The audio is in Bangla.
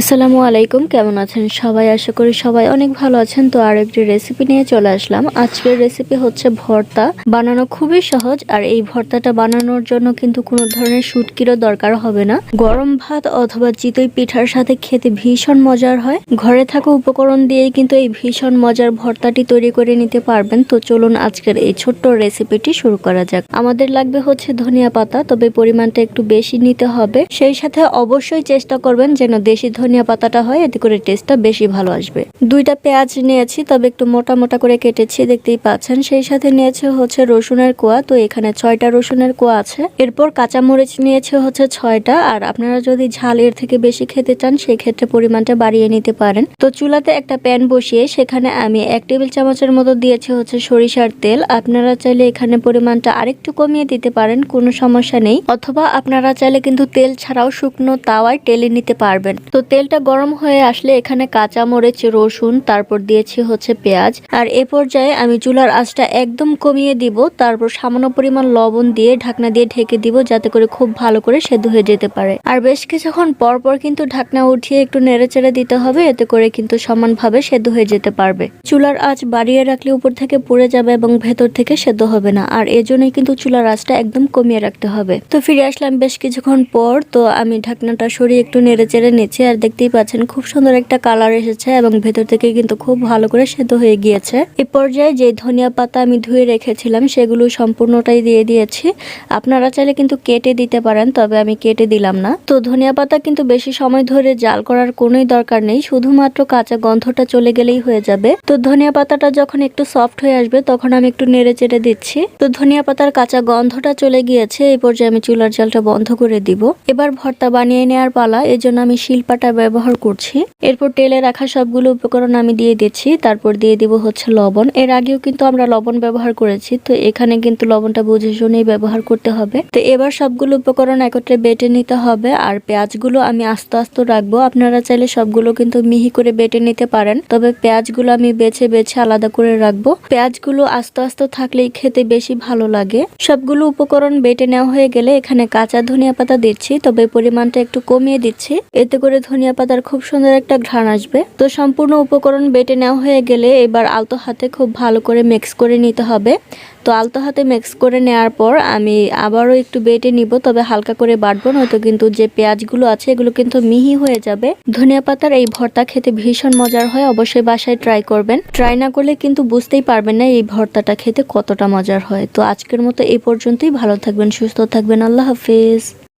আসসালামু আলাইকুম, কেমন আছেন সবাই? আশা করি সবাই অনেক ভালো আছেন। তো আর একটি রেসিপি নিয়ে চলে আসলাম। আজকের রেসিপি হচ্ছে ভর্তা। বানানো খুবই সহজ আর এই ভর্তাটা বানানোর জন্য কিন্তু কোনো ধরনের শুটকিরও দরকার হবে না। গরম ভাত অথবা চিতই পিঠার সাথে খেতে ভীষণ মজার হয়। ঘরে থাকা উপকরণ দিয়েই কিন্তু এই ভীষণ মজার ভর্তাটি তৈরি করে নিতে পারবেন। তো চলুন আজকের এই ছোট্ট রেসিপিটি শুরু করা যাক। আমাদের লাগবে হচ্ছে ধনিয়া পাতা, তবে পরিমাণটা একটু বেশি নিতে হবে। সেই সাথে অবশ্যই চেষ্টা করবেন যেন দেশি ধনিয়া পাতাটা হয়, এতে করে টেস্টটা বেশি ভালো আসবে। দুইটা পেঁয়াজ নিয়েছি, তবে একটু মোটা মোটা করে কেটেছি, দেখতেই পাচ্ছেন। সেই সাথে নিয়েছে হচ্ছে রসুনের কোয়া, তো এখানে ছয়টা রসুনের কোয়া আছে। এরপর কাঁচামরিচ নিয়েছে হচ্ছে ছয়টা, আর আপনারা যদি ঝাল এর থেকে বেশি খেতে চান সেই ক্ষেত্রে পরিমাণটা বাড়িয়ে নিতে পারেন। তো চুলাতে একটা প্যান বসিয়ে, সেখানে আমি এক টেবিল চামচের মতো দিয়েছি হচ্ছে সরিষার তেল। আপনারা চাইলে এখানে পরিমাণটা আরেকটু কমিয়ে দিতে পারেন, কোনো সমস্যা নেই। অথবা আপনারা চাইলে কিন্তু তেল ছাড়াও শুকনো তাওয়ায় টেলে নিতে পারবেন। তো তেলটা গরম হয়ে আসলে এখানে কাঁচা মরিচ, রসুন, তারপর দিয়েছি হচ্ছে পেঁয়াজ। আর এ পর্যায়ে আমি চুলার আঁচটা একদম কমিয়ে দিব, তারপর সামান্য পরিমাণ লবণ দিয়ে ঢাকনা দিয়ে ঢেকে দিব, যাতে করে খুব ভালো করে সেদ্ধ হয়ে যেতে পারে। আর বেশ কিছুক্ষণ পর পর কিন্তু ঢাকনা উঠিয়ে একটু নেড়ে চেড়ে দিতে হবে, এতে করে কিন্তু সমানভাবে সেদ্ধ হয়ে যেতে পারবে। চুলার আঁচ বাড়িয়ে রাখলে উপর থেকে পুড়ে যাবে এবং ভেতর থেকে সেদ্ধ হবে না, আর এজন্যই কিন্তু চুলার আঁচটা একদম কমিয়ে রাখতে হবে। তো ফিরে আসলাম বেশ কিছুক্ষণ পর, তো আমি ঢাকনাটা সরিয়ে একটু নেড়ে চেড়ে নিচ্ছি, আর দেখতেই পাচ্ছেন, খুব সুন্দর একটা কালার এসেছে এবং ভেতর থেকে কিন্তু খুব ভালো করে সেদ্ধ হয়ে গিয়েছে। এ পর্যায়ে যে ধনিয়া পাতা আমি ধুয়ে রেখেছিলাম, সেগুলো সম্পূর্ণটাই দিয়ে দিয়েছি। আপনারা চাইলে কিন্তু কেটে দিতে পারেন, তবে আমি কেটে দিলাম না। তো ধনিয়া পাতা কিন্তু বেশি সময় ধরে জাল করার কোনোই দরকার নেই, শুধুমাত্র কাঁচা গন্ধটা চলে গেলেই হয়ে যাবে। তো ধনিয়া পাতাটা যখন একটু সফট হয়ে আসবে, তখন আমি একটু নেড়ে চেড়ে দিচ্ছি। তো ধনিয়া পাতার কাঁচা গন্ধটা চলে গিয়েছে এই পর্যায়ে আমি চুলার জালটা বন্ধ করে দিব। এবার ভর্তা বানিয়ে নেওয়ার পালা এজন্য আমি শিলপাটা ব্যবহার করছি। এরপর তেলে রাখা সবগুলো উপকরণ আমি দিয়ে দিচ্ছি, তারপর দিয়ে দিব হচ্ছে লবণ। এর আগেও কিন্তু আমরা লবণ ব্যবহার করেছি, তো এখানে কিন্তু লবণটা বুঝে শুনেই ব্যবহার করতে হবে। তো এবার সবগুলো উপকরণ একত্রে বেটে নিতে হবে, আর পেঁয়াজগুলো আমি আস্তে আস্তে রাখব। আপনারা চাইলে সবগুলো কিন্তু মিহি করে বেটে নিতে পারেন, তবে পেঁয়াজগুলো আমি বেছে বেছে আলাদা করে রাখব। পেঁয়াজগুলো আস্তে আস্তে থাকলেই খেতে বেশি ভালো লাগে। সবগুলো উপকরণ বেটে নেওয়া হয়ে গেলে এখানে কাঁচা ধনিয়া পাতা দিচ্ছি, তবে পরিমাণটা একটু কমিয়ে দিচ্ছি। এতে করে ধনিয়া পাতার খুব সুন্দর একটা ঘ্রাণ আসবে। তো সম্পূর্ণ উপকরণ বেটে নেওয়া হয়ে গেলে এবার আলতো হাতে খুব ভালো করে মিক্স করে নিতে হবে। তো আলতো হাতে মিক্স করে নেওয়ার পর আমি আবারও একটু বেটে নিব, তবে হালকা করে বাটবো, নয়তো কিন্তু যে পেঁয়াজগুলো আছে এগুলো কিন্তু মিহি হয়ে যাবে। ধনিয়া পাতার এই ভর্তা খেতে ভীষণ মজার হয়, অবশ্যই বাসায় ট্রাই করবেন। ট্রাই না করলে কিন্তু বুঝতেই পারবেন না এই ভর্তাটা খেতে কতটা মজার হয়। তো আজকের মতো এই পর্যন্তই, ভালো থাকবেন, সুস্থ থাকবেন, আল্লাহ হাফিজ।